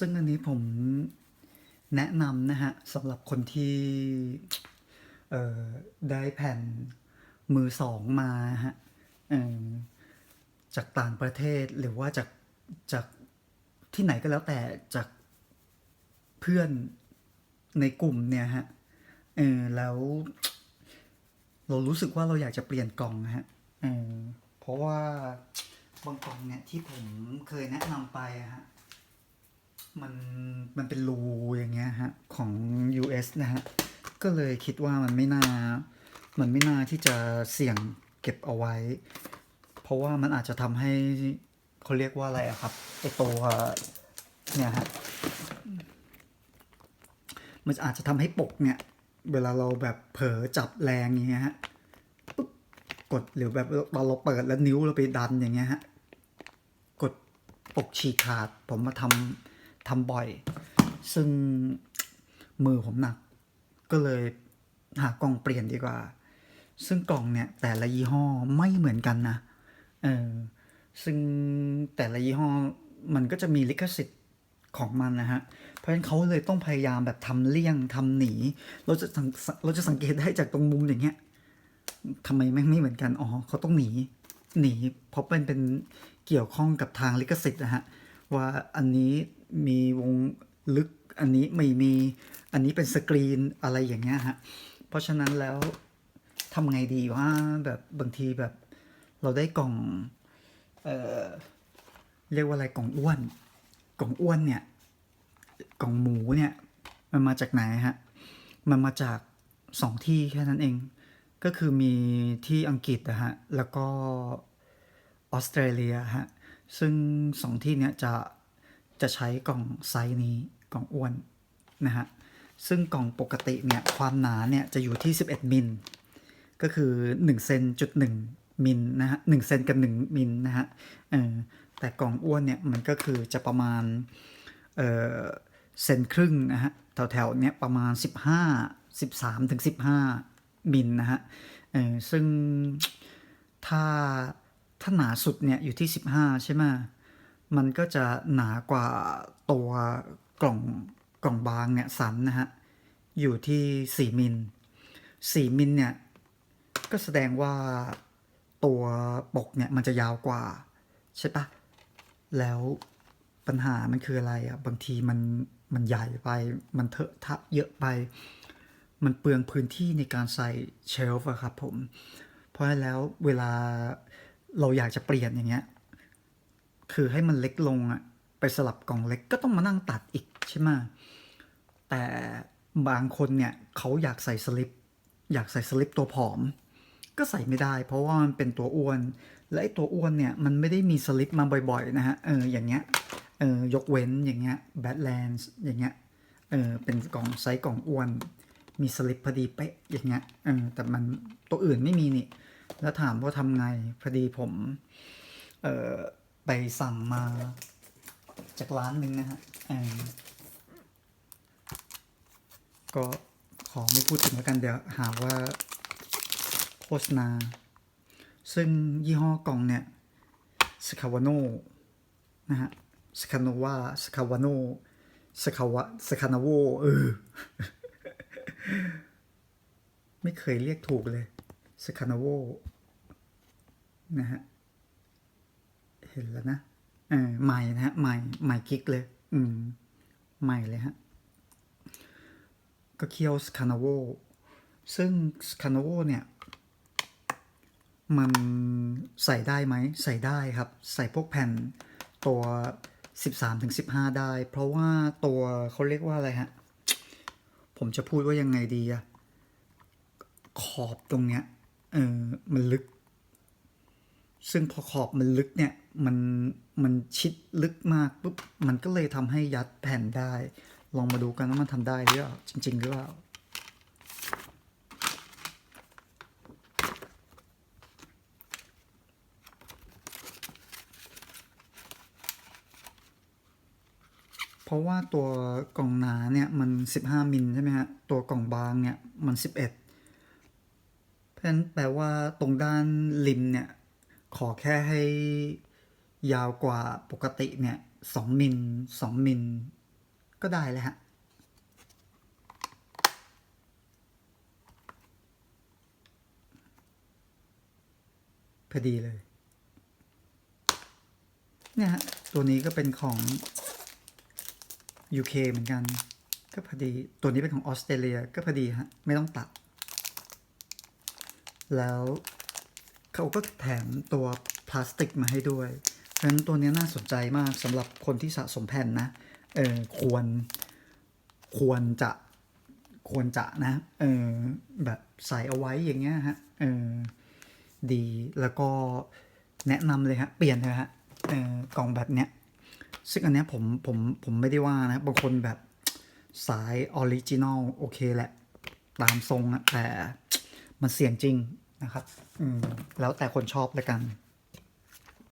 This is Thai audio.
ซึ่งอันนี้ผมแนะนำนะฮะสำหรับคนที่ได้แผ่นมือสองมาฮะจากต่างประเทศหรือว่าจากจากที่ไหนก็แล้วแต่จากเพื่อนในกลุ่มเนี่ยฮะเออแล้วเรารู้สึกว่าเราอยากจะเปลี่ยนกล่องนะฮะเออเพราะว่าบางกล่องเนี่ยที่ผมเคยแนะนำไปอะฮะ มันมันเป็นรูอย่างเงี้ยฮะของ US นะฮะ ก็เลยคิดว่ามันไม่น่า มันไม่น่าที่จะเสี่ยงเก็บเอาไว้ เพราะว่ามันอาจจะทำให้เขาเรียกว่าอะไรอะครับไอตัวเนี่ยฮะมันอาจจะทำให้ปกเนี่ย เวลาเราแบบเผลอจับแรงอย่างเงี้ยฮะปุ๊บกดหรือแบบตอนเราเปิดแล้วนิ้วเราไปดันอย่างเงี้ยฮะกดปกฉีกขาดผมมาทำ ทำบ่อย ซึ่งมือผมหนัก ก็เลยหากล่องเปลี่ยนดีกว่า ซึ่งกล่องเนี่ยแต่ละยี่ห้อไม่เหมือนกันนะเออซึ่งแต่ละยี่ห้อมันก็จะมีลิขสิทธิ์ของมันนะฮะ เพราะฉะนั้นเขาเลยต้องพยายามแบบทำเลี่ยงทำหนี เราจะสังเราจะสังเกตได้จากตรงมุมอย่างเงี้ยทำไมแม่งไม่เหมือนกัน อ๋อเขาต้องหนี หนีเพราะเป็นเป็นเกี่ยวข้องกับทางลิขสิทธิ์นะฮะ ว่าอันนี้มีวงลึกอันนี้ไม่มีอันนี้เป็นสกรีนอะไรอย่างเงี้ยฮะเพราะฉะนั้นแล้วทำไงดีว่าแบบบางทีแบบเราได้กล่องเอ่อเรียกว่าอะไรกล่องอ้วน กล่องอ้วนเนี่ยกล่องหมูเนี่ยมันมาจากไหนฮะมันมาจากสองที่แค่นั้นเอง ก็คือมีที่อังกฤษนะฮะแล้วก็ออสเตรเลียฮะ ซึ่งสองที่เนี้ยจะจะใช้กล่องไซส์นี้กล่องอ้วนนะฮะซึ่งกล่องปกติเนี่ยความหนาเนี่ยจะอยู่ที่ 11 มิล ก็คือ1เซนจุด1มิลนะฮะ1เซนกับ 1 มิลนะฮะเออแต่กล่องอ้วนเนี่ยมันก็คือจะประมาณเออเซนครึ่งนะฮะแถวๆเนี้ยประมาณ 15 13ถึง15มิลนะฮะเออซึ่งถ้า ถ้าหนาสุดเนี่ยอยู่ที่ 15 ใช่ไหมมันก็จะหนากว่าตัวกล่องกล่องบางเนี่ยสันนะฮะ อยู่ที่ 4 มิล 4 มิลเนี่ย ก็แสดงว่าตัวปกเนี่ยมันจะยาวกว่า ใช่ปะแล้วปัญหามันคืออะไรอะ บางทีมันมันใหญ่ไป มันเถอะทะเยอะไป มันเปลืองพื้นที่ในการใส่เชลฟ์อะครับผม เพราะฉะนั้นแล้วเวลา เราอยากจะเปลี่ยนอย่างเงี้ย คือให้มันเล็กลงอะไปสลับกล่องเล็กก็ต้องมานั่งตัดอีกใช่ไหมแต่บางคนเนี่ยเขาอยากใส่สลิป อยากใส่สลิปตัวผอม ก็ใส่ไม่ได้ เพราะว่ามันเป็นตัวอ้วน และไอ้ตัวอ้วนเนี่ยมันไม่ได้มีสลิปมาบ่อยๆนะฮะ เอออย่างเงี้ย เออยกเว้นอย่างเงี้ยแบทแลนด์อย่างเงี้ย เออเป็นกล่องไซส์กล่องอ้วน มีสลิปพอดีเป๊ะอย่างเงี้ย เออแต่มันตัวอื่นไม่มีนี่ แล้วถามว่าทำไง พอดีผมเออไปสั่งมาจากร้านหนึ่งนะฮะก็ขอไม่พูดถึงแล้วกันเดี๋ยวหาว่าโฆษณา ซึ่งยี่ห้อกล่องเนี่ยสคาวาโนนะฮะสคาโนวาสคาวาโนสคาวะสคานาโวเออ ไม่เคยเรียกถูกเลย สคานาโวนะฮะ เห็นแล้วนะเออใหม่นะฮะ ใหม่ ใหม่กิ๊กเลย อืม ใหม่เลยฮะ ก็เคียวสคานาโวซึ่งสคานาโวเนี่ย มันใส่ได้ไหม ใส่ได้ครับ ใส่พวกแผ่นตัว 13ถึง15 ได้ เพราะว่าตัวเขาเรียกว่าอะไรฮะ ผมจะพูดว่ายังไงดีอะขอบตรงเนี้ย เออมันลึก ซึ่งพอขอบมันลึกเนี่ยมันมันชิดลึกมากปุ๊บมันก็เลยทำให้ยัดแผ่นได้ ลองมาดูกันว่ามันทำได้หรือเปล่าจริง ๆ หรือเปล่าเพราะว่าตัวกล่องหนาเนี่ยมัน 15มิลใช่ไหมฮะตัวกล่องบางเนี่ยมัน 11 เพราะฉะนั้นแปลว่าตรงด้านริมเนี่ย ขอแค่ให้ยาวกว่าปกติเนี่ย2มิล2มิลก็ได้เลยฮะ พอดีเลย เนี่ยฮะ ตัวนี้ก็เป็นของ UK เหมือนกัน ก็พอดี ตัวนี้เป็นของออสเตรเลียก็พอดีฮะ ไม่ต้องตัด แล้วเขาก็แถมตัวพลาสติกมาให้ด้วยเพราะฉะนั้นตัวนี้น่าสนใจมากสำหรับคนที่สะสมแผ่นนะเออควรควรจะควรจะนะเออแบบใส่เอาไว้อย่างเงี้ยฮะเออดีแล้วก็แนะนำเลยฮะเปลี่ยนเลยฮะเออกล่องแบบเนี้ยซึ่งอันเนี้ยผมผมผมไม่ได้ว่านะบางคนแบบสายออริจินอลโอเคแหละ ตามทรงอะแต่มันเสี่ยงจริง นะครับ อืม แล้วแต่คนชอบเลยกัน